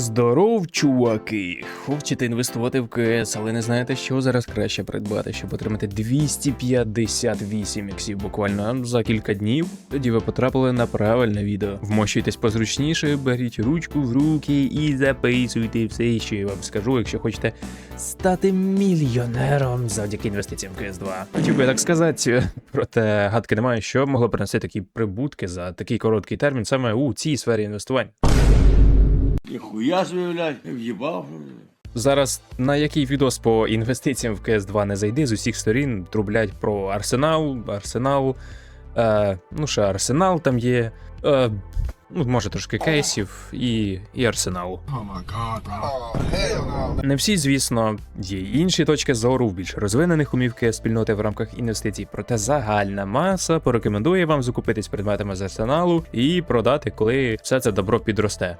Здоров, чуваки! Хочете інвестувати в КС, але не знаєте, що зараз краще придбати, щоб отримати 258 іксів буквально за кілька днів. Тоді ви потрапили на правильне відео. Вмощуйтесь позручніше, беріть ручку в руки і записуйте все, що я вам скажу, якщо хочете стати мільйонером завдяки інвестиціям в КС 2. Хотів би так сказати, проте гадки немає, що могло принести такі прибутки за такий короткий термін саме у цій сфері інвестувань. Ніхуя собі, блядь, в'їбав. Зараз на який відос по інвестиціям в CS2 не зайди, з усіх сторін трублять про Арсенал, Арсенал, е, ну ще Арсенал там є, е, ну, може трошки кейсів і, і Арсеналу. Не всі, звісно, є інші точки зору в більш розвинених умів КС спільноти в рамках інвестицій, проте загальна маса порекомендує вам закупитись предметами з арсеналу і продати, коли все це добро підросте.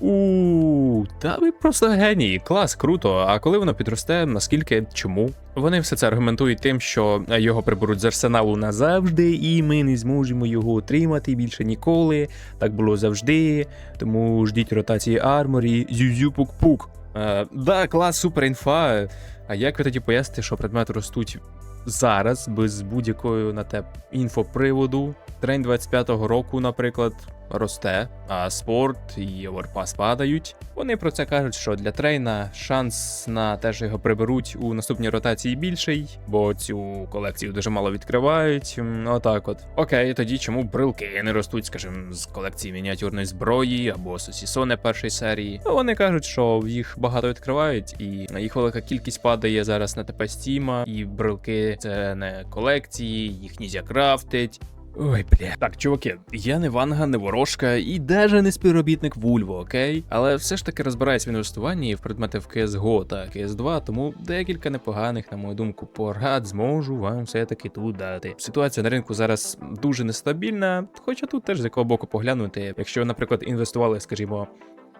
У, та ви просто генії, клас, круто. А коли воно підросте, наскільки чому? Вони все це аргументують тим, що його приберуть з арсеналу назавжди, і ми не зможемо його отримати більше ніколи. Так було завжди. Тому ждіть ротації арморі, зюзю-пук-пук. Е, да, клас, супер інфа. А як ви тоді поясните, що предмети ростуть зараз, без будь-якої на те інфоприводу? Трень 25-го року, наприклад, росте, а спорт і оверпас падають. Вони про це кажуть, що для трейна шанс на те, що його приберуть у наступній ротації більший, бо цю колекцію дуже мало відкривають. Отак от. Окей, тоді чому брилки не ростуть, скажімо, з колекції мініатюрної зброї або сосісони першої серії. Ну, Вони кажуть, що їх багато відкривають, і їх велика кількість падає зараз на ТП Стіма, і брилки це не колекції, їх нельзя крафтить. Ой, бля. Так, чуваки, я не Ванга, не ворожка і даже не співробітник Вульво, окей? Але все ж таки розбираюсь в інвестуванні в предмети в CSGO та CS2, тому декілька непоганих, на мою думку, порад зможу вам все-таки тут дати. Ситуація на ринку зараз дуже нестабільна, хоча тут теж з якого боку поглянути. Якщо, наприклад, інвестували, скажімо.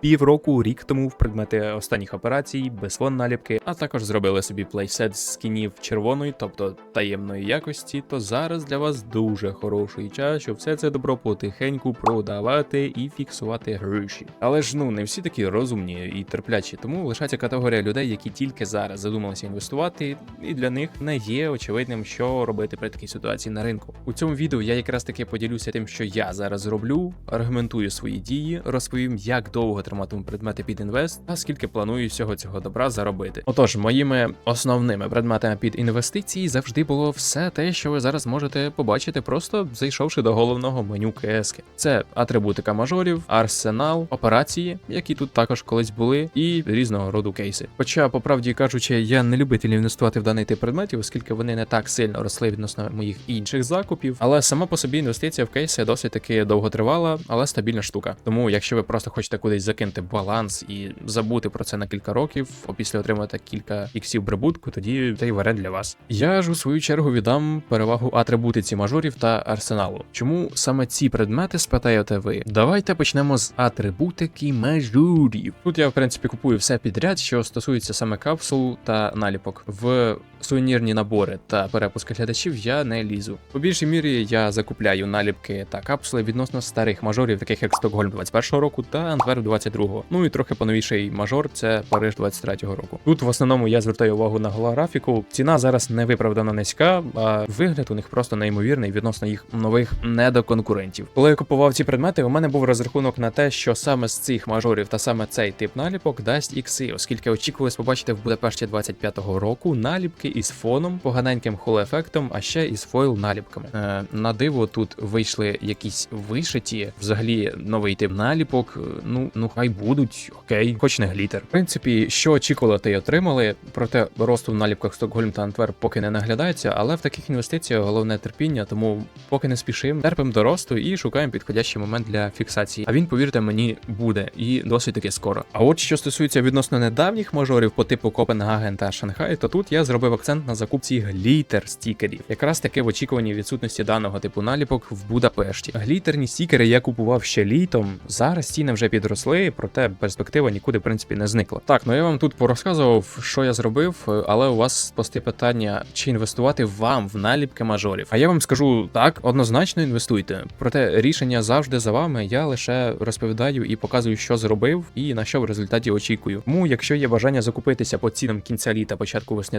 Півроку, рік тому в предмети останніх операцій, без фон наліпки, а також зробили собі плейсет з скінів червоної, тобто таємної якості, то зараз для вас дуже хороший час, щоб все це добро потихеньку продавати і фіксувати гроші. Але ж ну не всі такі розумні і терплячі, тому лишається категорія людей, які тільки зараз задумалися інвестувати, і для них не є очевидним, що робити при такій ситуації на ринку. У цьому відео я якраз таки поділюся тим, що я зараз роблю, аргументую свої дії, розповім, як довго триматиму предмети під інвест, а скільки планую всього цього добра заробити. Отож, моїми основними предметами під інвестиції завжди було все те, що ви зараз можете побачити, просто зайшовши до головного меню КС. Це атрибутика мажорів, арсенал, операції, які тут також колись були, і різного роду кейси. Хоча, по правді кажучи, я не любитель інвестувати в даний тип предметів, оскільки вони не так сильно росли відносно моїх інших закупів. Але сама по собі інвестиція в кейси досить таки довготривала, але стабільна штука. Тому, якщо ви просто хочете кудись закинути баланс і забути про це на кілька років, а після отримати кілька іксів прибутку, тоді цей варіант для вас. Я ж у свою чергу віддам перевагу атрибутиці мажорів та арсеналу. Чому саме ці предмети спитаєте ви? Давайте почнемо з атрибутики мажорів. Тут я в принципі купую все підряд, що стосується саме капсул та наліпок. В сувенірні набори та перепуски глядачів я не лізу. По більшій мірі я закупляю наліпки та капсули відносно старих мажорів, таких як Стокгольм 21 року та Антверп 22. Ну і трохи поновіший мажор це Париж 23 року. Тут в основному я звертаю увагу на голографіку. Ціна зараз не виправдано низька, а вигляд у них просто неймовірний відносно їх нових недоконкурентів. Коли я купував ці предмети, у мене був розрахунок на те, що саме з цих мажорів та саме цей тип наліпок дасть ікси, оскільки очікувалось побачити в Будапешті 25-го року наліпки із фоном, поганеньким холоефектом, а ще із фойл наліпками. Е, на диво тут вийшли якісь вишиті, взагалі новий тип наліпок. Е, Ну ну хай будуть, окей, хоч не глітер. В принципі, що очікували, те й отримали. Проте росту в наліпках Стокгольм та Антверп поки не наглядається, але в таких інвестиціях головне терпіння, тому поки не спішимо, терпимо до росту і шукаємо підходящий момент для фіксації. А він, повірте мені, буде і досить таки скоро. А от що стосується відносно недавніх мажорів по типу Копенгаген та Шанхай, то тут я зробив акцент на закупці глітер стікерів, якраз таки в очікуванні відсутності даного типу наліпок в Будапешті. Глітерні стікери я купував ще літом. Зараз ціни вже підросли, проте перспектива нікуди, в принципі, не зникла. Так, ну я вам тут порозказував, що я зробив, але у вас постає питання, чи інвестувати вам в наліпки мажорів. А я вам скажу так, однозначно інвестуйте. Проте рішення завжди за вами. Я лише розповідаю і показую, що зробив, і на що в результаті очікую. Тому, якщо є бажання закупитися по цінам кінця літа, початку весни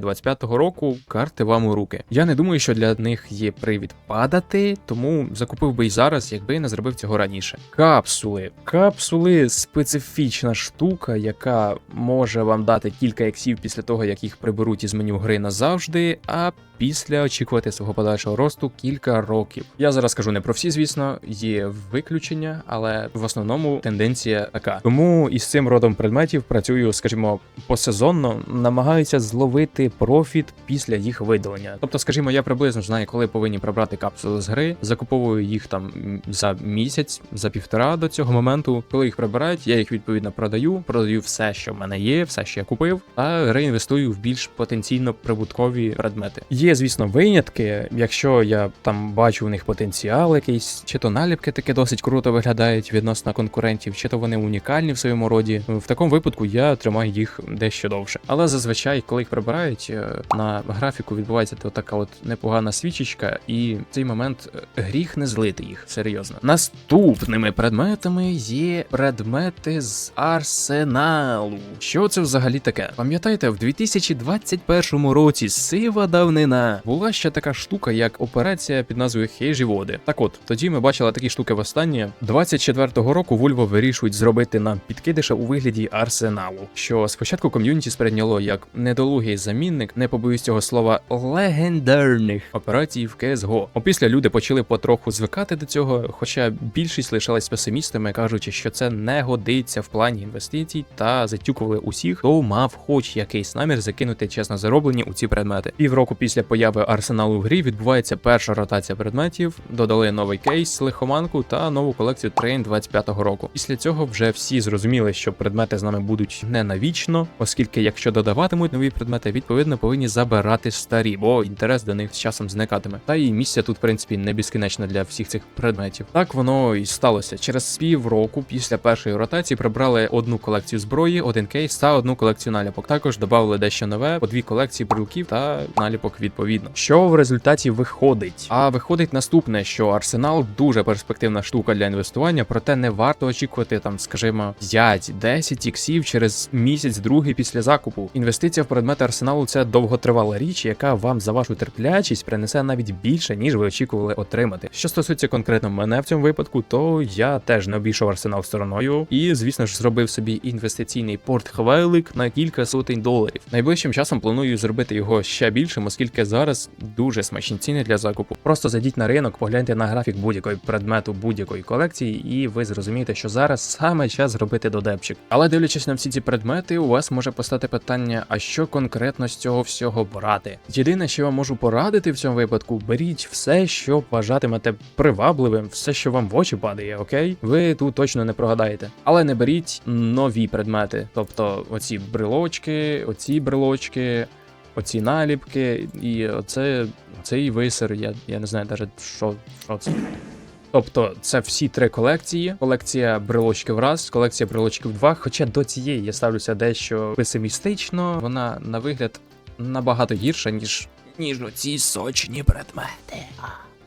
25-го року, карти вам у руки. Я не думаю, що для них є привід падати, тому закупив би й зараз, якби не зробив цього раніше. Капсули. Капсули специфічна штука, яка може вам дати кілька ексів після того, як їх приберуть із меню гри назавжди, а після очікувати свого подальшого росту кілька років. Я зараз кажу не про всі, звісно, є виключення, але в основному тенденція така. Тому із цим родом предметів працюю, скажімо, посезонно, намагаюся зловити профіт після їх видалення. Тобто, скажімо, я приблизно знаю, коли повинні прибрати капсули з гри, закуповую їх там за місяць, за півтора до цього моменту. Коли їх прибирають, я їх відповідно продаю, продаю все, що в мене є, все, що я купив, та реінвестую в більш потенційно прибуткові предмети. Є, звісно, винятки, якщо я там бачу в них потенціал якийсь, чи то наліпки таки досить круто виглядають відносно конкурентів, чи то вони унікальні в своєму роді. В такому випадку я тримаю їх дещо довше. Але зазвичай, коли їх прибирають, е, на графіку відбувається то така от непогана свічечка, і в цей момент е, гріх не злити їх серйозно. Наступними предметами є предмети з арсеналу. Що це взагалі таке? Пам'ятаєте, в 2021 році сива давнина була ще така штука, як операція під назвою Хейжі води. Так от тоді ми бачили такі штуки востаннє. 24-го року Вульво вирішують зробити нам підкидиша у вигляді арсеналу, що спочатку ком'юніті сприйняло як недолугий замінник, не побоюсь цього слова, легендарних операцій в CSGO. Опісля люди почали потроху звикати до цього, хоча більшість лишалась песимістами, кажучи, що це не годиться в плані інвестицій, та затюкували усіх, хто мав хоч якийсь намір закинути чесно зароблені у ці предмети. Півроку після появи арсеналу в грі відбувається перша ротація предметів, додали новий кейс, лихоманку та нову колекцію Train 25-го року. Після цього вже всі зрозуміли, що предмети з нами будуть не навічно, оскільки якщо додаватимуть нові предмети, відповідно повинні забирати старі, бо інтерес до них з часом зникатиме. Та і місця тут, в принципі, не безкінечне для всіх цих предметів. Так воно і сталося. Через півроку після першої ротації прибрали одну колекцію зброї, один кейс та одну колекцію наліпок. Також додали дещо нове, по дві колекції брелків та наліпок відповідно. Що в результаті виходить? А виходить наступне, що арсенал дуже перспективна штука для інвестування, проте не варто очікувати там, скажімо, 5-10 іксів через місяць, другий після закупу. Інвестиція в предмети арсеналу це довготривала річ, яка вам за вашу терплячість принесе навіть більше, ніж ви очікували отримати. Що стосується конкретно мене в цьому випадку, то я теж не обійшов арсенал стороною і, звісно ж, зробив собі інвестиційний портхвелик на кілька сотень доларів. Найближчим часом планую зробити його ще більшим, оскільки зараз дуже смачні ціни для закупу. Просто зайдіть на ринок, погляньте на графік будь-якої предмету будь-якої колекції, і ви зрозумієте, що зараз саме час зробити додепчик. Але дивлячись на всі ці предмети, у вас може постати питання: а що конкретно з цього всього брати? Єдине, що я вам можу порадити в цьому випадку, беріть все, що вважатимете привабливим, все, що вам в очі падає, окей? Ви тут точно не прогадаєте. Але не беріть нові предмети, тобто оці брелочки, оці брелочки. Оці наліпки, і оце цей висер, я, я не знаю навіть що, що це. Тобто це всі три колекції: колекція брелочків раз, колекція брелочків два. Хоча до цієї я ставлюся дещо песимістично, вона на вигляд набагато гірша, ніж ніж оці сочні предмети.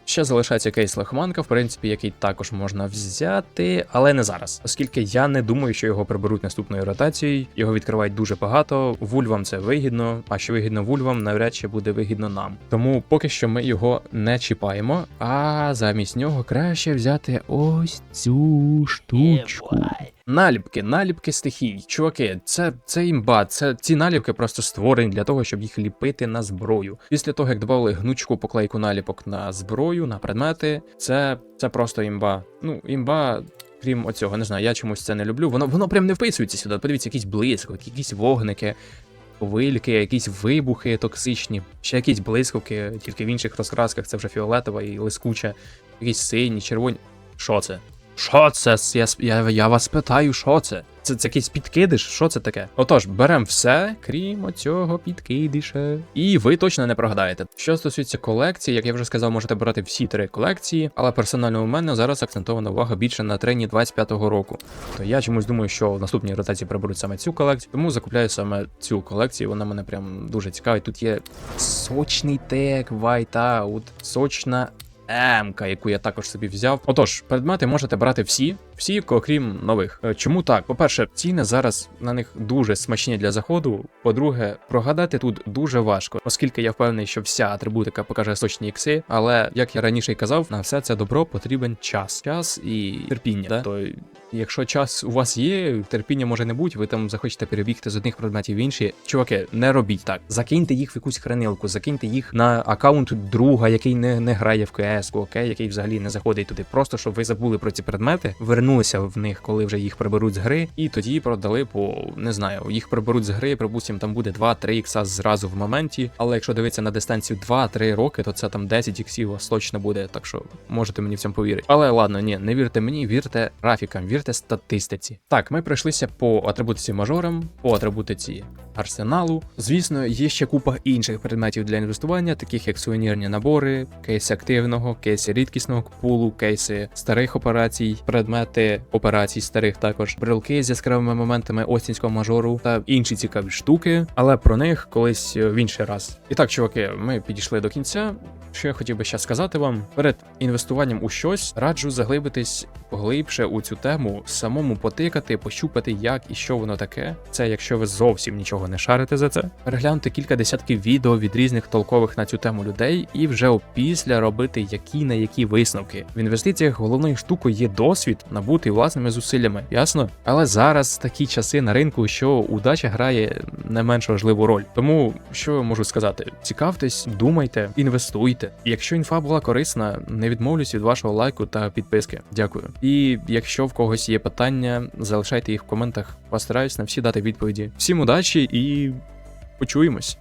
Ще залишається кейс лихоманка, в принципі, який також можна взяти, але не зараз, оскільки я не думаю, що його приберуть наступною ротацією. Його відкривають дуже багато. Вульвам це вигідно, а що вигідно вульвам, навряд чи буде вигідно нам. Тому поки що ми його не чіпаємо. А замість нього краще взяти ось цю штучку. Наліпки, наліпки стихій. Чуваки, це, це імба. Це ці наліпки просто створені для того, щоб їх ліпити на зброю. Після того, як додали гнучку поклейку наліпок на зброю, на предмети, це, це просто імба. Ну, імба. Крім оцього, не знаю, я чомусь це не люблю. Воно воно прям не вписується сюди. Подивіться, якісь блискавки, якісь вогники, хвильки, якісь вибухи токсичні, ще якісь блискавки, тільки в інших розкрасках це вже фіолетова і лискуча, якісь сині, червоні. Що це? Що це? Я, я, я вас питаю, що це? Це, це якийсь підкидиш? Що це таке? Отож, беремо все, крім оцього підкидиша. І ви точно не прогадаєте. Що стосується колекції, як я вже сказав, можете брати всі три колекції, але персонально у мене зараз акцентована увага більше на трені 25-го року. То я чомусь думаю, що в наступній ротації приберуть саме цю колекцію, тому закупляю саме цю колекцію. Вона мене прям дуже цікавить. Тут є сочний тег, whiteout, сочна Емка, яку я також собі взяв. Отож, предмети можете брати всі, всі, окрім нових. Е, Чому так? По-перше, ціни зараз на них дуже смачні для заходу. По-друге, прогадати тут дуже важко, оскільки я впевнений, що вся атрибутика покаже сочні ікси. Але як я раніше й казав, на все це добро потрібен час, час і терпіння. Да? То якщо час у вас є, терпіння може не бути, ви там захочете перебігти з одних предметів в інші. Чуваки, не робіть так. Закиньте їх в якусь хранилку, закиньте їх на аккаунт друга, який не, не грає в КС, окей, який взагалі не заходить туди. Просто щоб ви забули про ці предмети, вернулися в них, коли вже їх приберуть з гри, і тоді продали по не знаю, їх приберуть з гри, припустимо, там буде 2-3 ікса зразу в моменті. Але якщо дивитися на дистанцію 2-3 роки, то це там 10 іксів вас точно буде, так що можете мені в цьому повірити. Але ладно, ні, не вірте мені, вірте графікам, вірте статистиці. Так, ми пройшлися по атрибутиці мажорам, по атрибутиці арсеналу. Звісно, є ще купа інших предметів для інвестування, таких як сувенірні набори, кейси активного, кейси рідкісного пулу, кейси старих операцій, предмети операцій старих також, брелки з яскравими моментами остінського мажору та інші цікаві штуки, але про них колись в інший раз. І так, чуваки, ми підійшли до кінця. Що я хотів би ще сказати вам, перед інвестуванням у щось раджу заглибитись поглибше у цю тему, самому потикати, пощупати, як і що воно таке. Це якщо ви зовсім нічого не шарите за це. Переглянути кілька десятків відео від різних толкових на цю тему людей, і вже опісля робити які на які висновки. В інвестиціях головною штукою є досвід, набутий власними зусиллями, ясно? Але зараз такі часи на ринку, що удача грає не менш важливу роль. Тому що я можу сказати: цікавтесь, думайте, інвестуйте. Якщо інфа була корисна, не відмовлюсь від вашого лайку та підписки. Дякую. І якщо в когось є питання, залишайте їх в коментах. Постараюсь на всі дати відповіді. Всім удачі і почуємось.